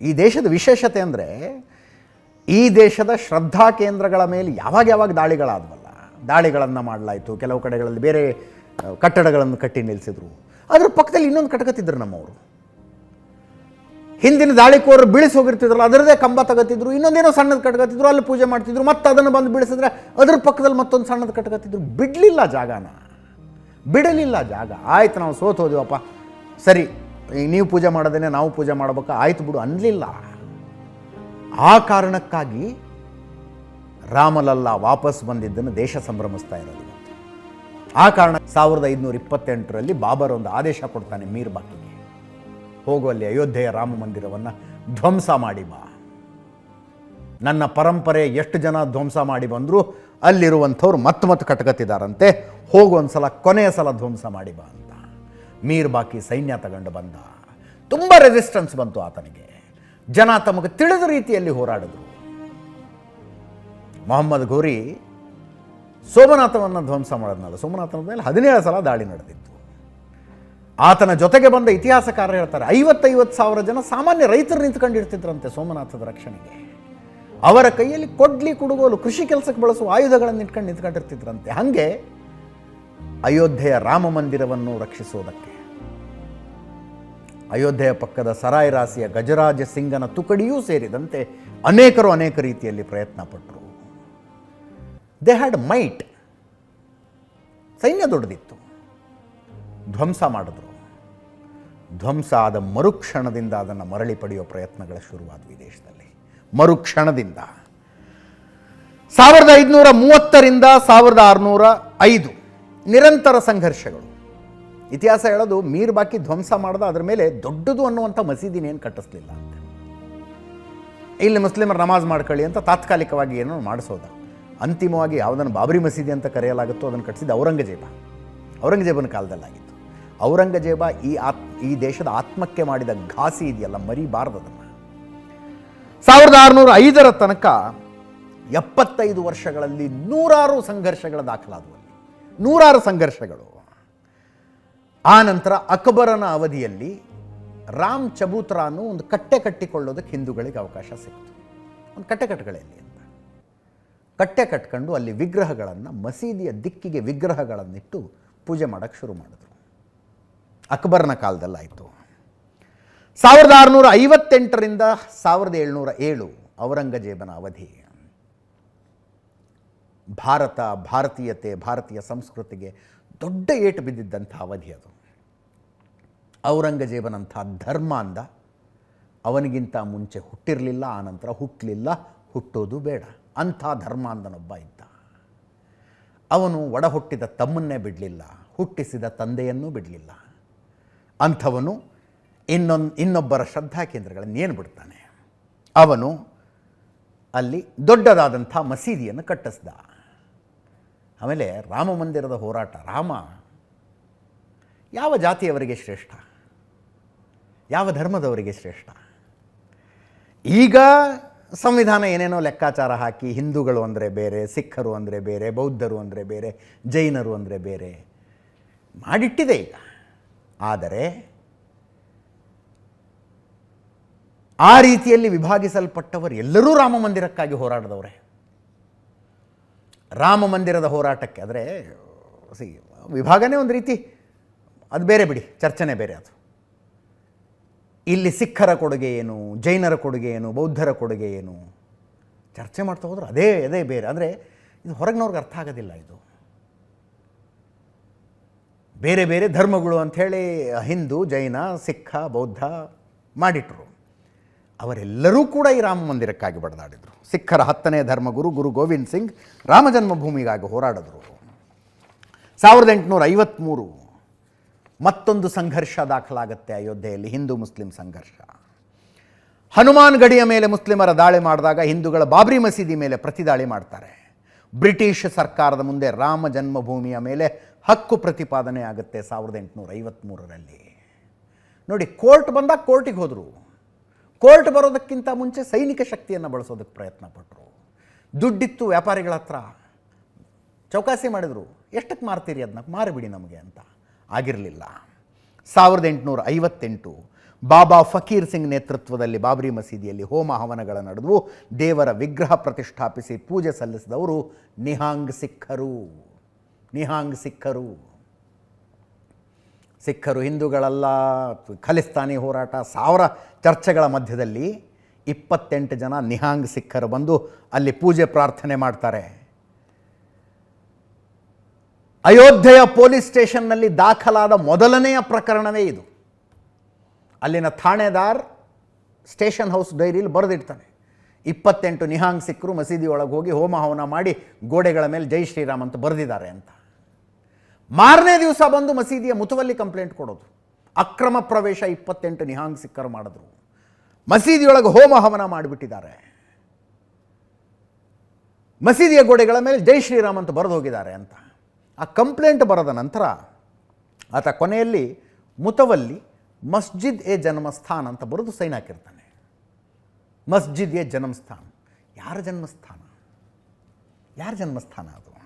ಈ ದೇಶದ ವಿಶೇಷತೆ ಅಂದರೆ ಈ ದೇಶದ ಶ್ರದ್ಧಾ ಕೇಂದ್ರಗಳ ಮೇಲೆ ಯಾವಾಗ ಯಾವಾಗ ದಾಳಿಗಳಾದವಲ್ಲ? ದಾಳಿಗಳನ್ನು ಮಾಡಲಾಯಿತು. ಕೆಲವು ಕಡೆಗಳಲ್ಲಿ ಬೇರೆ ಕಟ್ಟಡಗಳನ್ನು ಕಟ್ಟಿ ನಿಲ್ಲಿಸಿದ್ರು ಅದರ ಪಕ್ಕದಲ್ಲಿ ಇನ್ನೊಂದು ಕಟಕತ್ತಿದ್ರು ನಮ್ಮವರು. ಹಿಂದಿನ ದಾಳಿಕೋರರು ಬೀಳಿಸಿ ಹೋಗಿರ್ತಿದ್ರಲ್ಲ ಅದರದೇ ಕಂಬ ತಗೋತಿದ್ರು, ಇನ್ನೊಂದೇನೋ ಸಣ್ಣದು ಕಟ್ಕತ್ತಿದ್ರು ಅಲ್ಲಿ ಪೂಜೆ ಮಾಡ್ತಿದ್ರು, ಮತ್ತೆ ಅದನ್ನು ಬಂದು ಬೀಳಿಸಿದ್ರೆ ಅದ್ರ ಪಕ್ಕದಲ್ಲಿ ಮತ್ತೊಂದು ಸಣ್ಣದು ಕಟ್ಕತ್ತಿದ್ರು ಬಿಡಲಿಲ್ಲ ಜಾಗನ. ಬಿಡಲಿಲ್ಲ ಜಾಗ. ಆಯ್ತು ನಾವು ಸೋತು ಹೋದಿವಪ್ಪ. ಸರಿ. ನೀವು ಪೂಜೆ ಮಾಡೋದೇನೆ ನಾವು ಪೂಜೆ ಮಾಡ್ಬೇಕಾ, ಆಯ್ತು ಬಿಡು ಅನ್ನಲಿಲ್ಲ ಆ ಕಾರಣಕ್ಕಾಗಿ ರಾಮಲಲ್ಲ ವಾಪಸ್ ಬಂದಿದ್ದನ್ನು ದೇಶ ಸಂಭ್ರಮಿಸ್ತಾ ಇರೋದು. ಆ ಕಾರಣ ಸಾವಿರದ ಐದುನೂರ ಇಪ್ಪತ್ತೆಂಟರಲ್ಲಿ ಬಾಬರ್ ಒಂದು ಆದೇಶ ಕೊಡ್ತಾನೆ ಮೀರ್ ಬಾಕಿಗೆ. ಹೋಗುವಲ್ಲಿ ಅಯೋಧ್ಯೆಯ ರಾಮ ಮಂದಿರವನ್ನು ಧ್ವಂಸ ಮಾಡಿ ಬಾ. ನನ್ನ ಪರಂಪರೆ ಎಷ್ಟು ಜನ ಧ್ವಂಸ ಮಾಡಿ ಬಂದರೂ, ಅಲ್ಲಿರುವಂಥವ್ರು ಮತ್ತೆ ಮತ್ತೆ ಕಟ್ಕತ್ತಿದ್ದಾರಂತೆ ಹೋಗು ಒಂದು ಸಲ ಕೊನೆಯ ಸಲ ಧ್ವಂಸ ಮಾಡಿ ಬಾ ಅಂತ. ಮೀರ್ ಬಾಕಿ ಸೈನ್ಯ ತಗೊಂಡು ಬಂದ. ತುಂಬ ರೆಸಿಸ್ಟೆನ್ಸ್ ಬಂತು ಆತನಿಗೆ. ಜನ ತಮಗೆ ತಿಳಿದ ರೀತಿಯಲ್ಲಿ ಹೋರಾಡಿದ್ರು. ಮೊಹಮ್ಮದ್ ಘೋರಿ ಸೋಮನಾಥವನ್ನು ಧ್ವಂಸ ಮಾಡೋದ್ನಲ್ಲ, ಸೋಮನಾಥನ ಮೇಲೆ ಹದಿನೇಳು ಸಲ ದಾಳಿ ನಡೆದಿತ್ತು. ಆತನ ಜೊತೆಗೆ ಬಂದ ಇತಿಹಾಸಕಾರ ಹೇಳ್ತಾರೆ, ಐವತ್ತೈವತ್ತು ಸಾವಿರ ಜನ ಸಾಮಾನ್ಯ ರೈತರು ನಿಂತ್ಕೊಂಡಿರ್ತಿದ್ರಂತೆ ಸೋಮನಾಥದ ರಕ್ಷಣೆಗೆ. ಅವರ ಕೈಯಲ್ಲಿ ಕೊಡ್ಲಿ ಕುಡುಗೋಲು, ಕೃಷಿ ಕೆಲಸಕ್ಕೆ ಬಳಸುವ ಆಯುಧಗಳನ್ನು ಇಟ್ಕೊಂಡು ನಿಂತ್ಕೊಂಡಿರ್ತಿದ್ರಂತೆ. ಹಾಗೆ ಅಯೋಧ್ಯೆಯ ರಾಮ ಮಂದಿರವನ್ನು ರಕ್ಷಿಸುವುದಕ್ಕೆ ಅಯೋಧ್ಯೆಯ ಪಕ್ಕದ ಸರಾಯ್ ರಾಸಿಯ ಗಜರಾಜ ಸಿಂಗನ ತುಕಡಿಯೂ ಸೇರಿದಂತೆ ಅನೇಕರು ಅನೇಕ ರೀತಿಯಲ್ಲಿ ಪ್ರಯತ್ನ ಪಟ್ಟರು ದೇ ಹ್ಯಾಡ್ ಮೈಟ್ ಸೈನ್ಯ ದೊಡ್ಡದಿತ್ತು. ಧ್ವಂಸ ಮಾಡಿದ್ರು. ಧ್ವಂಸ ಆದ ಮರುಕ್ಷಣದಿಂದ ಅದನ್ನು ಮರಳಿ ಪಡೆಯುವ ಪ್ರಯತ್ನಗಳ ಶುರುವಾದವು ಈ ದೇಶದಲ್ಲಿ ಮರುಕ್ಷಣದಿಂದ. ಸಾವಿರದ ಐದುನೂರ ಮೂವತ್ತರಿಂದ ಸಾವಿರದ ಆರುನೂರ ಐದು. ನಿರಂತರ ಸಂಘರ್ಷಗಳು. ಇತಿಹಾಸ ಹೇಳೋದು ಮೀರ್ ಬಾಕಿ ಧ್ವಂಸ ಮಾಡ್ದ ಅದ್ರ ಮೇಲೆ ದೊಡ್ಡದು ಅನ್ನುವಂಥ ಮಸೀದಿನೇನು ಕಟ್ಟಿಸ್ಲಿಲ್ಲ ಅಂತ. ಇಲ್ಲಿ ಮುಸ್ಲಿಮರು ನಮಾಜ್ ಮಾಡ್ಕೊಳ್ಳಿ ಅಂತ ತಾತ್ಕಾಲಿಕವಾಗಿ ಏನೋ ಮಾಡಿಸೋದ. ಅಂತಿಮವಾಗಿ ಯಾವುದನ್ನು ಬಾಬರಿ ಮಸೀದಿ ಅಂತ ಕರೆಯಲಾಗುತ್ತೋ ಅದನ್ನು ಕಟ್ಟಿಸಿದ ಔರಂಗಜೇಬ. ಔರಂಗಜೇಬನ ಕಾಲದಲ್ಲಾಗಿತ್ತು. ಔರಂಗಜೇಬ ಈ ಆತ್, ಈ ದೇಶದ ಆತ್ಮಕ್ಕೆ ಮಾಡಿದ ಘಾಸಿ ಇದೆಯಲ್ಲ ಮರಿಬಾರ್ದದನ್ನು ಸಾವಿರದ ಆರುನೂರ ಐದರ ತನಕ ಎಪ್ಪತ್ತೈದು ವರ್ಷಗಳಲ್ಲಿ ನೂರಾರು ಸಂಘರ್ಷಗಳ ದಾಖಲಾದವು. ನೂರಾರು ಸಂಘರ್ಷಗಳು. ಆ ನಂತರ ಅಕ್ಬರನ ಅವಧಿಯಲ್ಲಿ ರಾಮ್ ಚಬೂತ್ರಾನು ಒಂದು ಕಟ್ಟೆ ಕಟ್ಟಿಕೊಳ್ಳೋದಕ್ಕೆ ಹಿಂದೂಗಳಿಗೆ ಅವಕಾಶ ಸಿಕ್ತು. ಒಂದು ಕಟ್ಟೆ ಕಟ್ಟಗಳಲ್ಲಿ ಅಂತ. ಕಟ್ಟೆ ಕಟ್ಕೊಂಡು ಅಲ್ಲಿ ವಿಗ್ರಹಗಳನ್ನು, ಮಸೀದಿಯ ದಿಕ್ಕಿಗೆ ವಿಗ್ರಹಗಳನ್ನಿಟ್ಟು ಪೂಜೆ ಮಾಡೋಕ್ಕೆ ಶುರು ಮಾಡಿದ್ರು. ಅಕ್ಬರ್ನ ಕಾಲದಲ್ಲಾಯಿತು. ಸಾವಿರದ ಆರುನೂರ ಐವತ್ತೆಂಟರಿಂದ ಸಾವಿರದ ಏಳ್ನೂರ ಏಳು ಔರಂಗಜೇಬನ ಅವಧಿ. ಭಾರತ, ಭಾರತೀಯತೆ, ಭಾರತೀಯ ಸಂಸ್ಕೃತಿಗೆ ದೊಡ್ಡ ಏಟು ಬಿದ್ದಿದ್ದಂಥ ಅವಧಿ ಅದು. ಔರಂಗಜೇಬನಂಥ ಧರ್ಮ ಅಂದ, ಅವನಿಗಿಂತ ಮುಂಚೆ ಹುಟ್ಟಿರಲಿಲ್ಲ ಆನಂತರ ಹುಟ್ಟಲಿಲ್ಲ ಹುಟ್ಟೋದು ಬೇಡ. ಅಂಥ ಧರ್ಮ ಅಂದನೊಬ್ಬ ಇದ್ದ. ಅವನು ಒಡ ಹುಟ್ಟಿದ ತಮ್ಮನ್ನೇ ಬಿಡಲಿಲ್ಲ, ಹುಟ್ಟಿಸಿದ ತಂದೆಯನ್ನೂ ಬಿಡಲಿಲ್ಲ. ಅಂಥವನು ಇನ್ನೊಂದು ಇನ್ನೊಬ್ಬರ ಶ್ರದ್ಧಾ ಕೇಂದ್ರಗಳನ್ನು ಏನು ಬಿಡ್ತಾನೆ? ಅವನು ಅಲ್ಲಿ ದೊಡ್ಡದಾದಂಥ ಮಸೀದಿಯನ್ನು ಕಟ್ಟಿಸ್ದ. ಆಮೇಲೆ ರಾಮ ಮಂದಿರದ ಹೋರಾಟ, ರಾಮ ಯಾವ ಜಾತಿಯವರಿಗೆ ಶ್ರೇಷ್ಠ? ಯಾವ ಧರ್ಮದವರಿಗೆ ಶ್ರೇಷ್ಠ? ಈಗ ಸಂವಿಧಾನ ಏನೇನೋ ಲೆಕ್ಕಾಚಾರ ಹಾಕಿ ಹಿಂದೂಗಳು ಅಂದರೆ ಬೇರೆ, ಸಿಖ್ಖರು ಅಂದರೆ ಬೇರೆ, ಬೌದ್ಧರು ಅಂದರೆ ಬೇರೆ, ಜೈನರು ಅಂದರೆ ಬೇರೆ ಮಾಡಿಟ್ಟಿದೆ ಈಗ. ಆದರೆ ಆ ರೀತಿಯಲ್ಲಿ ವಿಭಾಗಿಸಲ್ಪಟ್ಟವರು ಎಲ್ಲರೂ ರಾಮ ಮಂದಿರಕ್ಕಾಗಿ ಹೋರಾಡಿದವರೇ. ರಾಮ ಮಂದಿರದ ಹೋರಾಟಕ್ಕೆ, ಆದರೆ ಸಿ ವಿಭಾಗನೇ ಒಂದು ರೀತಿ, ಅದು ಬೇರೆ ಬಿಡಿ, ಚರ್ಚನೆ ಬೇರೆ ಅದು. ಇಲ್ಲಿ ಸಿಖ್ಖರ ಕೊಡುಗೆ ಏನು, ಜೈನರ ಕೊಡುಗೆ ಏನು, ಬೌದ್ಧರ ಕೊಡುಗೆ ಏನು, ಚರ್ಚೆ ಮಾಡ್ತಾ ಹೋದ್ರೆ ಅದೇ ಅದೇ ಬೇರೆ. ಅಂದರೆ ಇದು ಹೊರಗಿನವ್ರಿಗೆ ಅರ್ಥ ಆಗೋದಿಲ್ಲ ಇದು. ಬೇರೆ ಬೇರೆ ಧರ್ಮಗಳು ಅಂಥೇಳಿ ಹಿಂದೂ, ಜೈನ, ಸಿಖ್ಖ, ಬೌದ್ಧ ಮಾಡಿಟ್ರು. ಅವರೆಲ್ಲರೂ ಕೂಡ ಈ ರಾಮ ಮಂದಿರಕ್ಕಾಗಿ ಬಡದಾಡಿದರು. ಸಿಖ್ಖರ ಹತ್ತನೇ ಧರ್ಮಗುರು ಗುರು ಗೋವಿಂದ್ ಸಿಂಗ್ ರಾಮ ಜನ್ಮಭೂಮಿಗಾಗಿ ಹೋರಾಡಿದ್ರು. ಸಾವಿರದ ಎಂಟುನೂರ ಐವತ್ತ್ಮೂರು ಮತ್ತೊಂದು ಸಂಘರ್ಷ ದಾಖಲಾಗುತ್ತೆ ಅಯೋಧ್ಯೆಯಲ್ಲಿ, ಹಿಂದೂ ಮುಸ್ಲಿಂ ಸಂಘರ್ಷ. ಹನುಮಾನ್ ಗಡಿಯ ಮೇಲೆ ಮುಸ್ಲಿಮರ ದಾಳಿ ಮಾಡಿದಾಗ ಹಿಂದೂಗಳ ಬಾಬ್ರಿ ಮಸೀದಿ ಮೇಲೆ ಪ್ರತಿದಾಳಿ ಮಾಡ್ತಾರೆ. ಬ್ರಿಟಿಷ್ ಸರ್ಕಾರದ ಮುಂದೆ ರಾಮ ಜನ್ಮಭೂಮಿಯ ಮೇಲೆ ಹಕ್ಕು ಪ್ರತಿಪಾದನೆ ಆಗುತ್ತೆ ಸಾವಿರದ ಎಂಟುನೂರ ಐವತ್ತ್ಮೂರರಲ್ಲಿ ನೋಡಿ, ಕೋರ್ಟ್ ಬಂದಾಗ ಕೋರ್ಟಿಗೆ ಹೋದರು. ಕೋರ್ಟ್ ಬರೋದಕ್ಕಿಂತ ಮುಂಚೆ ಸೈನಿಕ ಶಕ್ತಿಯನ್ನು ಬಳಸೋದಕ್ಕೆ ಪ್ರಯತ್ನ ಪಟ್ಟರು ದುಡ್ಡಿತ್ತು ವ್ಯಾಪಾರಿಗಳ ಹತ್ರ. ಚೌಕಾಸಿ ಮಾಡಿದರು. ಎಷ್ಟಕ್ಕೆ ಮಾರ್ತೀರಿ ಅದನ್ನ ಮಾರಿಬಿಡಿ ನಮಗೆ ಅಂತ. ಆಗಿರಲಿಲ್ಲ. ಸಾವಿರದ ಎಂಟುನೂರ ಐವತ್ತೆಂಟು ಬಾಬಾ ಫಕೀರ್ ಸಿಂಗ್ ನೇತೃತ್ವದಲ್ಲಿ ಬಾಬ್ರಿ ಮಸೀದಿಯಲ್ಲಿ ಹೋಮ ಹವನಗಳ ನಡೆದವು ದೇವರ ವಿಗ್ರಹ ಪ್ರತಿಷ್ಠಾಪಿಸಿ ಪೂಜೆ ಸಲ್ಲಿಸಿದವರು ನಿಹಾಂಗ್ ಸಿಖ್ಖರು ನಿಹಾಂಗ್ ಸಿಖ್ಖರು ಸಿಖ್ಖರು ಹಿಂದೂಗಳಲ್ಲ, ಖಲಿಸ್ತಾನಿ ಹೋರಾಟ, ಸಾವಿರ ಚರ್ಚೆಗಳ ಮಧ್ಯದಲ್ಲಿ ಇಪ್ಪತ್ತೆಂಟು ಜನ ನಿಹಾಂಗ್ ಸಿಖ್ಖರು ಬಂದು ಅಲ್ಲಿ ಪೂಜೆ ಪ್ರಾರ್ಥನೆ ಮಾಡ್ತಾರೆ. ಅಯೋಧ್ಯೆಯ ಪೊಲೀಸ್ ಸ್ಟೇಷನ್ನಲ್ಲಿ ದಾಖಲಾದ ಮೊದಲನೆಯ ಪ್ರಕರಣವೇ ಇದು. ಅಲ್ಲಿನ ಥಾಣೆದಾರ್ ಸ್ಟೇಷನ್ ಹೌಸ್ ಡೈರಿಯಲ್ಲಿ ಬರೆದಿಡ್ತಾನೆ. ಇಪ್ಪತ್ತೆಂಟು ನಿಹಾಂಗ್ ಸಿಖ್ರು ಮಸೀದಿ ಒಳಗೆ ಹೋಗಿ ಹೋಮ ಹವನ ಮಾಡಿ ಗೋಡೆಗಳ ಮೇಲೆ ಜೈ ಶ್ರೀರಾಮ್ ಅಂತ ಬರೆದಿದ್ದಾರೆ ಅಂತ. ಮಾರನೇ ದಿವಸ ಬಂದು ಮಸೀದಿಯ ಮುತುವಲ್ಲಿ ಕಂಪ್ಲೇಂಟ್ ಕೊಡೋದು. ಅಕ್ರಮ ಪ್ರವೇಶ ಇಪ್ಪತ್ತೆಂಟು ನಿಹಾಂಗ್ ಸಿಕ್ಕರು ಮಾಡಿದ್ರು. ಮಸೀದಿಯೊಳಗೆ ಹೋಮ ಹವನ ಮಾಡಿಬಿಟ್ಟಿದ್ದಾರೆ. ಮಸೀದಿಯ ಗೋಡೆಗಳ ಮೇಲೆ ಜೈ ಶ್ರೀರಾಮ್ ಅಂತ ಬರೆದು ಹೋಗಿದ್ದಾರೆ ಅಂತ. ಆ ಕಂಪ್ಲೇಂಟ್ ಬರೆದ ನಂತರ ಆತ ಕೊನೆಯಲ್ಲಿ ಮುತವಲ್ಲಿ ಮಸ್ಜಿದ್ ಎ ಜನ್ಮಸ್ಥಾನ ಅಂತ ಬರೆದು ಸೈನ್ ಹಾಕಿರ್ತಾನೆ. ಮಸ್ಜಿದ್ ಎ ಜನ್ಮಸ್ಥಾನ. ಯಾರ ಜನ್ಮಸ್ಥಾನ? ಯಾರ ಜನ್ಮಸ್ಥಾನ ಅದು?